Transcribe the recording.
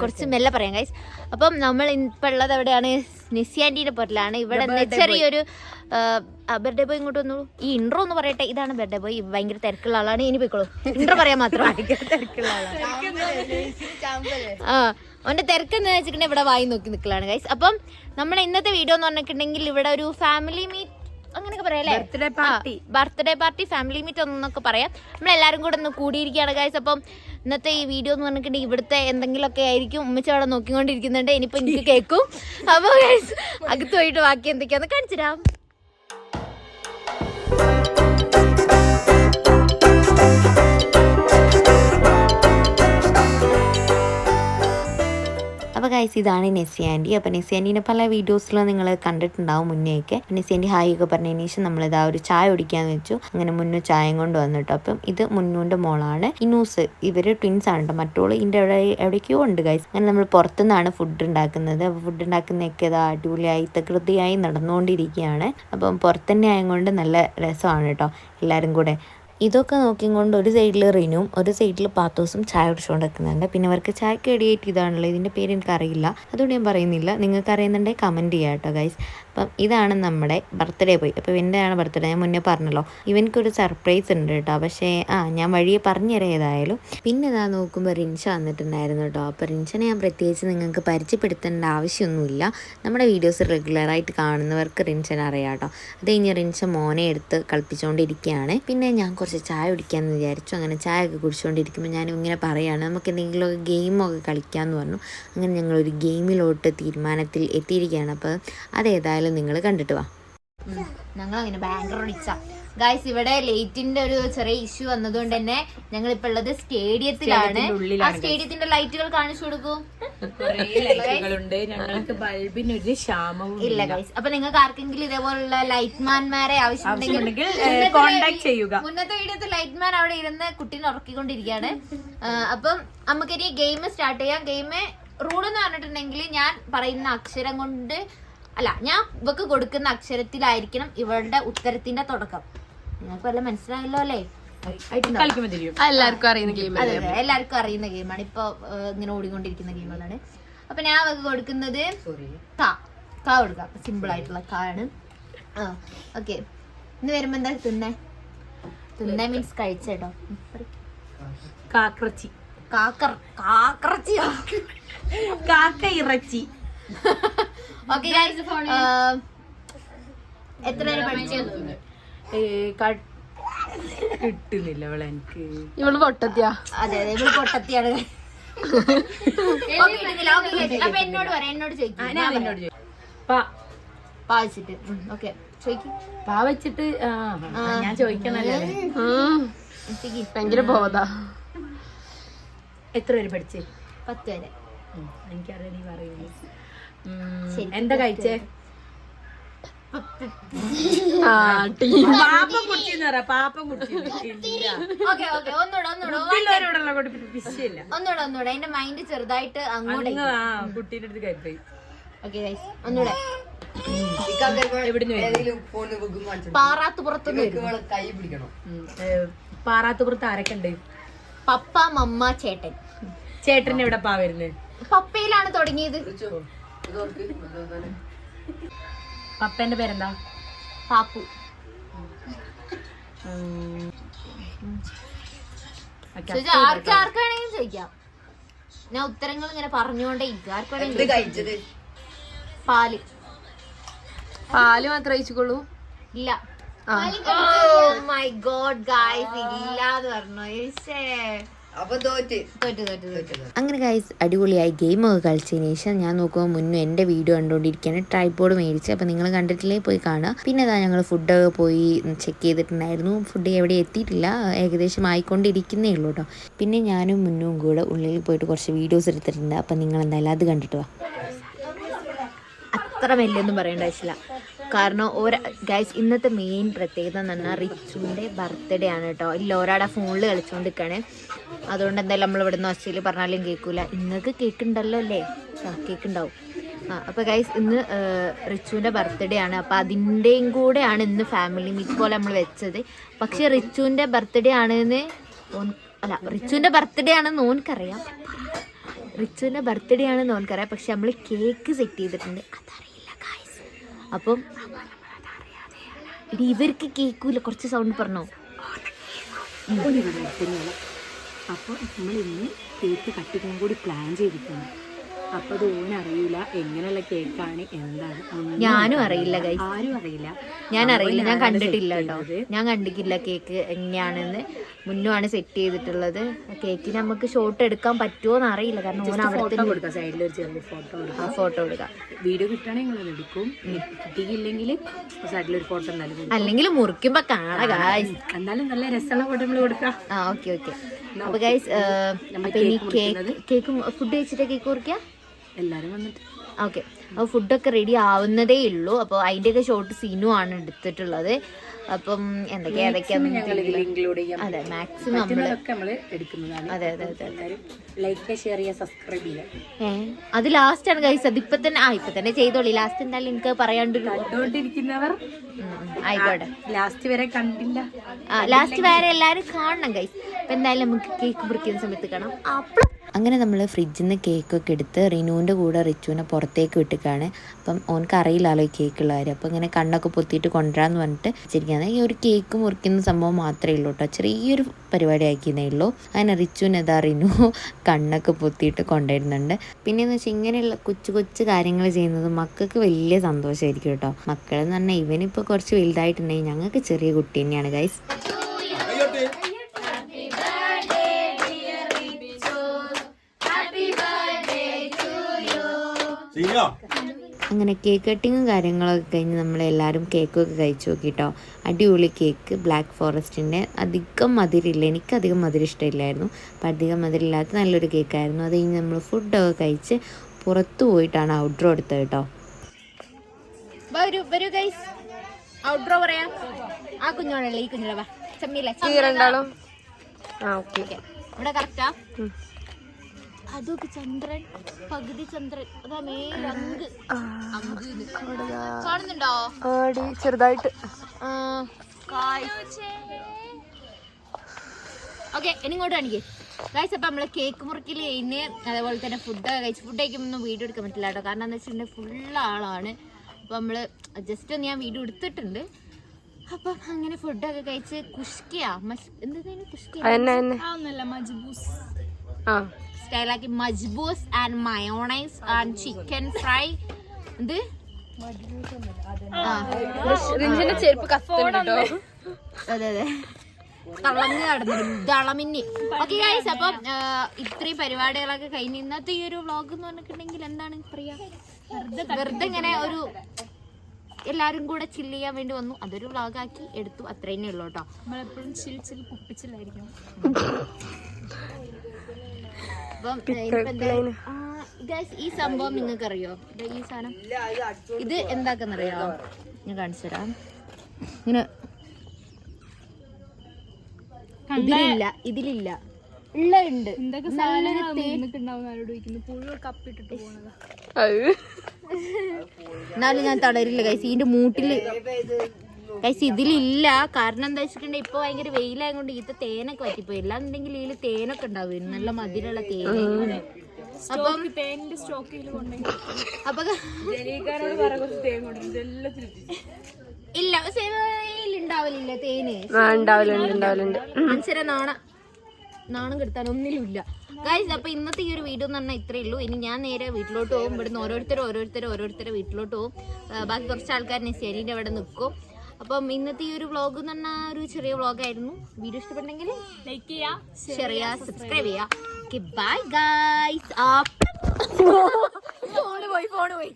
കുറച്ച് മെല്ലെ പറയാം ഗൈസ് അപ്പം നമ്മൾ ഇപ്പൊ ഉള്ളത് എവിടെയാണ്? നിസ്യാന്റീന്റെ പൊരലാണ്. ഇവിടെ ചെറിയൊരു ബർത്ത്ഡേ ബോയ് ഇങ്ങോട്ട് വന്നു ഈ ഇൻട്രോ ഒന്ന് പറയട്ടെ. ഇതാണ് ബർത്ത്ഡേ ബോയ് ഭയങ്കര തിരക്കുള്ള ആളാണ്. ഇനി പോയിക്കോളൂ. ഇൻട്രോ പറയാൻ മാത്രം. ആ അവന്റെ തിരക്കെന്ന് വെച്ചിട്ടുണ്ടെങ്കിൽ ഇവിടെ വായി നോക്കി നിൽക്കലാണ് ഗൈസ് അപ്പം നമ്മുടെ ഇന്നത്തെ വീഡിയോ എന്ന് പറഞ്ഞിട്ടുണ്ടെങ്കിൽ ഇവിടെ ഒരു ഫാമിലി മീറ്റ് അങ്ങനെയൊക്കെ പറയാം അല്ലേ? Birthday party birthday party family meet ഒന്നൊക്കെ പറയാം. നമ്മളെല്ലാവരും കൂടെ ഒന്ന് കൂടിയിരിക്കുകയാണ് ഗൈസ് അപ്പം ഇന്നത്തെ ഈ വീഡിയോ എന്ന് പറഞ്ഞിട്ടുണ്ടെങ്കിൽ ഇവിടുത്തെ എന്തെങ്കിലുമൊക്കെ ആയിരിക്കും. ഉമ്മച്ച അവിടെ നോക്കിക്കൊണ്ടിരിക്കുന്നുണ്ട്. ഇനിയിപ്പോൾ എനിക്ക് കേൾക്കും അപ്പോൾ ഗൈസ് അകത്ത് പോയിട്ട് ബാക്കി എന്തൊക്കെയാന്ന് കാണിച്ചു തരാം ഗൈസ് ഇതാണ് നെസ്സി ആന്റി അപ്പോൾ നെസ്സി ആന്റീനെ പല വീഡിയോസിലും നിങ്ങൾ കണ്ടിട്ടുണ്ടാവും മുന്നേയൊക്കെ. നെസ്സി ആന്റി ഹായ് ഒക്കെ പറഞ്ഞതിന് ശേഷം നമ്മളിതാ ഒരു ചായ കുടിക്കാന്ന് വെച്ചു. അങ്ങനെ മുന്നു ചായയും കൊണ്ട് വന്നിട്ടോ അപ്പം ഇത് മുന്നുവിന്റെ മോളാണ്. ഇനൂസ് ഇവർ ട്വിൻസ് ആണ് കേട്ടോ മറ്റോൾ ഇതിന്റെ അവിടെ എവിടേക്കോ ഉണ്ട് ഗൈസ് അങ്ങനെ നമ്മൾ പുറത്തുനിന്നാണ് ഫുഡ് ഉണ്ടാക്കുന്നത്. അപ്പോൾ ഫുഡ് ഉണ്ടാക്കുന്നതൊക്കെ ഇതാ അടിപൊളിയായി തകൃതിയായി നടന്നുകൊണ്ടിരിക്കുകയാണ്. അപ്പം പുറത്തുതന്നെ ആയതുകൊണ്ട് നല്ല രസമാണ് കേട്ടോ എല്ലാവരും കൂടെ ഇതൊക്കെ നോക്കിക്കൊണ്ട് ഒരു സൈഡിൽ റിനും ഒരു സൈഡിൽ പാത്തോസും ചായ കുടിച്ചുകൊണ്ട് നിൽക്കുന്നുണ്ട് പിന്നെ അവർക്ക് ചായക്ക് എടിയേറ്റ് ഇതാണല്ലോ ഇതിന്റെ പേര് എനിക്കറിയില്ല. അതുകൊണ്ട് ഞാൻ പറയുന്നില്ല. നിങ്ങൾക്ക് അറിയുന്നുണ്ടെങ്കിൽ കമന്റ് ചെയ്യാം കേട്ടോ ഗൈസ് അപ്പം ഇതാണ് നമ്മുടെ ബർത്ത്ഡേ പോയി അപ്പോൾ ഇവന്റെയാണ് ബർത്ത്ഡേ ഞാൻ മുന്നേ പറഞ്ഞല്ലോ. ഇവൻക്കൊരു സർപ്രൈസ് ഉണ്ട് കേട്ടോ. പക്ഷേ ആ ഞാൻ വഴിയെ പറഞ്ഞുതരാം ഏതായാലും പിന്നെ ഇതാ നോക്കുമ്പോൾ റിൻഷ വന്നിട്ടുണ്ടായിരുന്നു കേട്ടോ. അപ്പോൾ റിൻഷനെ ഞാൻ പ്രത്യേകിച്ച് നിങ്ങൾക്ക് പരിചയപ്പെടുത്തേണ്ട ആവശ്യമൊന്നുമില്ല. നമ്മുടെ വീഡിയോസ് റെഗുലറായിട്ട് കാണുന്നവർക്ക് റിൻഷനെ അറിയാം കേട്ടോ. അത് കഴിഞ്ഞ് റിൻഷ മോനെ എടുത്ത് കളിപ്പിച്ചുകൊണ്ടിരിക്കുകയാണ് പിന്നെ ഞാൻ കുറച്ച് ചായ കുടിക്കാമെന്ന് വിചാരിച്ചു. അങ്ങനെ ചായ ഒക്കെ കുടിച്ചുകൊണ്ടിരിക്കുമ്പോൾ ഞാൻ ഇങ്ങനെ പറയുകയാണ് നമുക്ക് എന്തെങ്കിലുമൊക്കെ ഗെയിമൊക്കെ കളിക്കാമെന്ന് പറഞ്ഞു. അങ്ങനെ ഞങ്ങളൊരു ഗെയിമിലോട്ട് തീരുമാനത്തിൽ എത്തിയിരിക്കുകയാണ്. അപ്പോൾ അതേതായാലും നിങ്ങൾ കണ്ടിട്ട് വാ. ഞങ്ങൾ അങ്ങനെ ബാങ്കർ അടിച്ച ഗായ്സ് ഇവിടെ ലൈറ്റിന്റെ ഒരു ചെറിയ ഇഷ്യൂ വന്നതുകൊണ്ട് തന്നെ ഞങ്ങൾ ഇപ്പൊ ഉള്ളത് സ്റ്റേഡിയത്തിലാണ്. ആ സ്റ്റേഡിയത്തിന്റെ ലൈറ്റുകൾ കാണിച്ചു കൊടുക്കൂ. ഞങ്ങൾക്ക് ബൾബിന് ഒരു ക്ഷാമവും ഇല്ല ഗൈസ് അപ്പൊ നിങ്ങൾക്ക് ആർക്കെങ്കിലും ഇതേപോലുള്ള ലൈറ്റ്മാൻമാരെ ആവശ്യമുണ്ടെങ്കിൽ ആവശ്യമുണ്ടെങ്കിൽ മുന്നത്തെ കോണ്ടാക്ട് വീ- ചെയ്യുക. മുന്നത്തെ വീഡിയോത്തിൽ ലൈറ്റ്മാൻ അവിടെ ഇരുന്ന് കുട്ടീനെ ഉറക്കിക്കൊണ്ടിരിക്കുകയാണ്. ആ, അപ്പം നമുക്കിനി ഗെയിം സ്റ്റാർട്ട് ചെയ്യാം. ഗെയിം റൂൾ എന്ന് പറഞ്ഞിട്ടുണ്ടെങ്കിൽ ഞാൻ പറയുന്ന അക്ഷരം കൊണ്ട് അല്ല ഞാൻ ഇവക്ക് കൊടുക്കുന്ന അക്ഷരത്തിലായിരിക്കണം ഇവളുടെ ഉത്തരത്തിന്റെ തുടക്കം. നിങ്ങൾക്ക് വല്ല മനസ്സിലായല്ലോ അല്ലേ? എല്ലാവർക്കും അറിയുന്ന ഗെയിം എല്ലാവർക്കും അറിയുന്ന ഗെയിമാണ്. ഇപ്പൊ ഇങ്ങനെ ഓടിക്കൊണ്ടിരിക്കുന്ന ഗെയിമുകളാണ്. അപ്പൊ ഞാൻ ഇവക്ക് കൊടുക്കുന്നത് കാ. കാ കൊടുക്കാം. സിമ്പിൾ ആയിട്ടുള്ള കാ ആണ്. ആ ഓക്കെ ഇന്ന് വരുമ്പോ എന്താ തിന്നേ? തിന്നേ മീൻസ് കഴിച്ചേട്ടോ. കാക്കറച്ചി. കാക്കർ കാക്കറച്ചിയോ? കാക്ക ഇറച്ചി ഓക്കെ എത്ര വരെ പഠിച്ചു? കിട്ടുന്നില്ല അവളെ എനിക്ക്. ഇവൾ പൊട്ടത്തിയാ. അതെ അതെ ഇവൾ പൊട്ടത്തിയാണ്. അപ്പൊ എന്നോട് പറയാം എന്നോട് ചോദിക്കും. പാ പാവിച്ചിട്ട്. ഓക്കെ ചോദിക്കും. പാ വെച്ചിട്ട് ഞാൻ ചോദിക്കണല്ലേ. ഭയങ്കര ബോധാ. എത്ര പേര് പഠിച്ചേ? പത്ത് വരെ. എനിക്കറിയാം നീ പറയുന്നു. എന്താ കഴിച്ചേ? ആ ടീം. പാപ്പം കുടിച്ചെന്ന് പറ പാപ്പം കുടിച്ചില്ല ഓക്കെ ഓക്കെ ഒന്നൂടെ എന്റെ മൈൻഡ് ചെറുതായിട്ട് അങ്ങോട്ടേ. കുട്ടീന്റെ അടുത്ത് ഓക്കെ ഒന്നൂടെ പാറാത്തുപുറത്ത് ആരൊക്കെ പപ്പ മമ്മ ചേട്ടൻ. ചേട്ടൻ എവിടെ പാ വരുന്നത് പപ്പയിലാണ് തുടങ്ങിയത്. പപ്പന്റെ പേരെന്താ? പാപ്പു. ആർക്ക് ആർക്കാണെങ്കിലും ചോദിക്കാം. ഞാൻ ഉത്തരങ്ങൾ ഇങ്ങനെ പറഞ്ഞുകൊണ്ടേ ഇരിക്കും. ആർക്കാണെങ്കിലും. പാൽ. പാൽ മാത്രം കഴിച്ചുകൊള്ളൂ ഇല്ല. ഓ മൈ ഗോഡ് ഗായ്സ് ഇല്ലാന്ന് പറഞ്ഞു. അങ്ങനെ ഗൈസ് അടിപൊളിയായി ഗെയിം ഒക്കെ കളിച്ചതിന് ശേഷം ഞാൻ നോക്കുമ്പോൾ മുന്നേ എന്റെ വീഡിയോ കണ്ടുകൊണ്ടിരിക്കുകയാണ്. ട്രൈപോഡ് മേടിച്ച്. അപ്പോൾ നിങ്ങൾ കണ്ടിട്ടില്ലേ? പോയി കാണുക. പിന്നെ അതാ ഞങ്ങൾ ഫുഡൊക്കെ പോയി ചെക്ക് ചെയ്തിട്ടുണ്ടായിരുന്നു. ഫുഡ് എവിടെ എത്തിയിട്ടില്ല. ഏകദേശം ആയിക്കൊണ്ടിരിക്കുന്നേ ഉള്ളൂ കേട്ടോ പിന്നെ ഞാനും മുന്നും കൂടെ ഉള്ളിൽ പോയിട്ട് കുറച്ച് വീഡിയോസ് എടുത്തിട്ടുണ്ട്. അപ്പോൾ നിങ്ങൾ എന്തായാലും അത് കണ്ടിട്ട് വാ. അത്ര വലിയൊന്നും പറയേണ്ട ആവശ്യമില്ല. കാരണം ഓരോ ഗൈസ് ഇന്നത്തെ മെയിൻ പ്രത്യേകത എന്ന് പറഞ്ഞാൽ റിച്ചുവിന്റെ ബർത്ത്ഡേ ആണ് കേട്ടോ. ഇല്ല ഒരാടെ ഫോണിൽ കളിച്ചുകൊണ്ടിരിക്കുകയാണ് അതുകൊണ്ട് എന്തായാലും നമ്മൾ ഇവിടെ നിന്ന് ഒച്ചയിൽ പറഞ്ഞാലും കേൾക്കൂല ഇങ്ങൾക്ക് കേക്ക് ഉണ്ടല്ലോ അല്ലേ? ആ കേക്ക് ഉണ്ടാവും. ആ അപ്പോൾ ഗൈസ് ഇന്ന് റിച്ചുവിന്റെ ബർത്ത്ഡേ ആണ്. അപ്പോൾ അതിന്റെയും കൂടെയാണ് ഇന്ന് ഫാമിലി മീറ്റ് പോലെ നമ്മൾ വെച്ചത്. പക്ഷേ റിച്ചുവിന്റെ ബർത്ത്ഡേ ആണെന്ന് അല്ല റിച്ചുവിന്റെ ബർത്ത്ഡേ ആണെന്ന് ഓൻക്കറിയാം. റിച്ചുവിന്റെ ബർത്ത്ഡേ ആണെന്ന് ഓൻക്കറിയാം. പക്ഷെ നമ്മൾ കേക്ക് സെറ്റ് ചെയ്തിട്ടുണ്ട്. അപ്പം ഇനി ഇവർക്ക് കേൾക്കൂല കുറച്ച് സൗണ്ട് പറഞ്ഞോ? അപ്പോൾ നമ്മൾ ഇന്ന് കേക്ക് കട്ടിക്കാൻ കൂടി പ്ലാൻ ചെയ്തിട്ടുണ്ട്. അപ്പൊ അത് ഓനറിയില്ല എങ്ങനെയുള്ള കേക്കാണ് എന്താണ് ഞാനും അറിയില്ല. ആരും അറിയില്ല. ഞാൻ അറിയില്ല. ഞാൻ കണ്ടിട്ടില്ല കേട്ടോ. ഞാൻ കണ്ടിട്ടില്ല കേക്ക് എങ്ങനെയാണെന്ന്. മുന്നുമാണ് സെറ്റ് ചെയ്തിട്ടുള്ളത്. കേക്കിന് നമുക്ക് ഷോട്ട് എടുക്കാൻ പറ്റുമോ എന്ന് അറിയില്ല. കാരണം ഓൻ അവിടെ ഫോട്ടോ കൊടുക്കാം. സൈഡിൽ ഒരു ചെറിയ ഫോട്ടോ എടുക്കാം ഫോട്ടോ എടുക്കാം വീഡിയോ കിട്ടുകയാണെങ്കിൽ നിങ്ങൾ എടുക്കും. കിട്ടിയില്ലെങ്കിൽ സൈഡിൽ ഒരു ഫോട്ടോ എന്തായാലും കൊടുക്കും. അല്ലെങ്കിൽ മുറിക്കുമ്പോ കാണാം എന്നാലും നല്ല രസമുള്ള ഫോട്ടോ നമ്മൾ കൊടുക്കാം. ആ ഓക്കെ ഓക്കെ അപ്പൊ ഗൈസ് അപ്പൊ ഇനി കേക്ക് കേക്ക് ഫുഡ് കഴിച്ചിട്ട് കേക്ക് മുറിക്കാം? എല്ലാരും വന്നിട്ട്. ഓക്കെ. അപ്പോൾ ഫുഡൊക്കെ റെഡി ആവുന്നതേ ഉള്ളൂ. അപ്പോൾ അതിന്റെയൊക്കെ ഷോർട്ട് സീനും ആണ് എടുത്തിട്ടുള്ളത്. അപ്പം എന്തൊക്കെയാ ഏതൊക്കെയാണ് അതെ മാക്സിമം നമ്മൾ എടുക്കുന്നതാണ്. അതെ അതെ അതെ എല്ലാവരും ലൈക്ക് ഷെയർ ചെയ്യുക സബ്സ്ക്രൈബ് ചെയ്യുക അത് ലാസ്റ്റ് ആണ് ഗൈസ് അത് ഇപ്പൊ തന്നെ ആ ഇപ്പൊ തന്നെ ചെയ്തോളി. ലാസ്റ്റ് എന്തായാലും എനിക്ക് പറയാണ്ട് ഉം, ആയിക്കോട്ടെ. ലാസ്റ്റ് വരെ കണ്ടില്ല. ആ ലാസ്റ്റ് വരെ എല്ലാരും കാണണം ഗൈസ് അപ്പൊ എന്തായാലും നമുക്ക് കേക്ക് മുറിക്കുന്ന സമയത്ത് കാണാം. അപ്പോൾ അങ്ങനെ നമ്മൾ ഫ്രിഡ്ജിൽ നിന്ന് കേക്കൊക്കെ എടുത്ത് റിനുവിന്റെ കൂടെ റിച്ചുവിനെ പുറത്തേക്ക് വിട്ടിക്കാണ്. അപ്പം ഓനക്ക് അറിയില്ലല്ലോ ഈ കേക്കുള്ള കാര്യം. അപ്പം ഇങ്ങനെ കണ്ണൊക്കെ പൊത്തിയിട്ട് കൊണ്ടുവരാമെന്ന് പറഞ്ഞിട്ട് വെച്ചിരിക്കുകയാണ് ഈ ഒരു കേക്ക് മുറിക്കുന്ന സംഭവം മാത്രമേ ഉള്ളൂ കേട്ടോ. ചെറിയൊരു പരിപാടി ആക്കിയതേ ഉള്ളൂ അങ്ങനെ റിച്ചുവിന് ഇതാ റിനു കണ്ണൊക്കെ പൊത്തിയിട്ട് കൊണ്ടുവരുന്നുണ്ട്. പിന്നെയെന്ന് വെച്ചാൽ ഇങ്ങനെയുള്ള കൊച്ചു കൊച്ചു കാര്യങ്ങൾ ചെയ്യുന്നത് മക്കൾക്ക് വലിയ സന്തോഷമായിരിക്കും കേട്ടോ. മക്കളെന്ന് പറഞ്ഞാൽ ഇവനിപ്പോൾ കുറച്ച് വലുതായിട്ടുണ്ടെങ്കിൽ ഞങ്ങൾക്ക് ചെറിയ കുട്ടി തന്നെയാണ് ഗൈസ് അങ്ങനെ കേക്ക് കട്ടിങ്ങും കാര്യങ്ങളൊക്കെ കഴിഞ്ഞ് നമ്മളെല്ലാവരും കേക്കൊക്കെ കഴിച്ചു നോക്കിട്ടോ. അടിപൊളി കേക്ക് ബ്ലാക്ക് ഫോറസ്റ്റിന്റെ അധികം മധുരമില്ല എനിക്കധികം മധുരം ഇഷ്ടമില്ലായിരുന്നു അപ്പം അധികം മധുരമില്ലാത്ത നല്ലൊരു കേക്കായിരുന്നു അത് കഴിഞ്ഞ് നമ്മൾ ഫുഡൊക്കെ കഴിച്ച് പുറത്തു പോയിട്ടാണ് ഔട്ട്ഡോർ എടുത്തത് കേട്ടോ. ഔട്ട്ഡ്രോ വരൂ ഗൈസ് ഔട്ട്ഡോർ പറയാം. ആ കുഞ്ഞോളല്ലേ ഈ കുഞ്ഞോളെ വാ. ഇവിടെ കറക്റ്റാ അതൊക്കെ ചന്ദ്രൻ പകുതി ചന്ദ്രൻ. അതാ മേലങ്ക് കാണുന്നുണ്ടോ? ആടി ചെറുതായിട്ട്. ഓക്കെ ഇനി ഇങ്ങോട്ട് കാണിക്കേ. ഗൈസ് അപ്പം നമ്മൾ കേക്ക് മുറിക്കൽ കഴിഞ്ഞ് അതേപോലെ തന്നെ ഫുഡ് കഴിച്ച് ഫുഡ് കഴിക്കുമ്പോൾ വീഡിയോ എടുക്കാൻ പറ്റില്ല കേട്ടോ. കാരണം എന്താ വെച്ചിട്ടുണ്ടെങ്കിൽ ഫുൾ ആളാണ്. അപ്പം നമ്മൾ ജസ്റ്റ് ഒന്ന് ഞാൻ വീഡിയോ എടുത്തിട്ടുണ്ട്. അപ്പം അങ്ങനെ ഫുഡൊക്കെ കഴിച്ച് കുഷ്കിയാ. എന്താ കുഷ്കിയ? അതന്നെ മജ്ബൂസ്. ആ. സ്റ്റൈലാക്കി majboos and mayonnaise and chicken fry എന്ത്? ചെരുപ്പ് കത്തുണ്ടോ അതെ അതെ. തളഞ്ഞ് നടന്നിരുന്നു ദളമിന്നി ഓക്കെ ഗൈസ് അപ്പം ഇത്രയും പരിപാടികളൊക്കെ കഴിഞ്ഞ് ഇന്നത്തെ ഈ ഒരു വ്ളോഗ് എന്ന് പറഞ്ഞിട്ടുണ്ടെങ്കിൽ എന്താണ് പറയാ വെറുതെ ഇങ്ങനെ ഒരു എല്ലാരും കൂടെ ചില്ല് ചെയ്യാൻ വേണ്ടി വന്നു. അതൊരു വ്ളോഗാക്കി എടുത്തു. അത്രേ ഉള്ളൂ ഉള്ളു കേട്ടോ. നമ്മളെപ്പോഴും ചിൽ ചിൽ കുപ്പിച്ചില്ലായിരിക്കും അപ്പം ഈ സംഭവം നിങ്ങൾക്ക് അറിയോ ഈ സാധനം. ഇത് എന്താക്കുന്നറിയോ ഞാൻ കാണിച്ചു തരാം. ഇങ്ങനെ ഇതിലില്ല ഇതിലില്ല. ഉള്ള ഉണ്ട് എന്നാലും ഞാൻ തളരില്ല കൈസ് ഇതിന്റെ മൂട്ടിൽ കൈസ് ഇതിലില്ല. കാരണം എന്താ വെച്ചിട്ടുണ്ടെങ്കിൽ ഇപ്പൊ ഭയങ്കര വെയിലായതുകൊണ്ട് ഇത് തേനൊക്കെ പറ്റിപ്പോയി ഇല്ലാന്നുണ്ടെങ്കിൽ ഇതിൽ തേനൊക്കെ ഉണ്ടാവും നല്ല മധുരമുള്ള തേന അപ്പം അപ്പൊ ഇല്ല ഉണ്ടാവലില്ല തേന്. ആ ഉണ്ടാവലുണ്ട് ഉണ്ടാവലുണ്ട്. മനുഷ്യരെ നാണം നാണം കെടുത്താൻ ഒന്നിലുമില്ല ഗൈസ് അപ്പൊ ഇന്നത്തെ ഈ ഒരു വീഡിയോ എന്ന് പറഞ്ഞാൽ ഇത്രയേ ഉള്ളൂ. ഇനി ഞാൻ നേരെ വീട്ടിലോട്ട് പോകും. ഇവിടുന്ന് ഓരോരുത്തരും ഓരോരുത്തരും ഓരോരുത്തരെ വീട്ടിലോട്ട് പോകും. ബാക്കി കുറച്ച് ആൾക്കാർ ശരീരം അവിടെ നിൽക്കും. അപ്പം ഇന്നത്തെ ഈ ഒരു വ്ളോഗ് എന്ന് പറഞ്ഞാൽ ഒരു ചെറിയ വ്ളോഗായിരുന്നു വീഡിയോ ഇഷ്ടപ്പെട്ടെങ്കിൽ ലൈക്ക് ചെയ്യാം ഷെയർ ചെയ്യുക സബ്സ്ക്രൈബ് ചെയ്യുക ഓക്കെ ബൈ ഗൈസ് ഫോണ് പോയി ഫോണ് പോയി.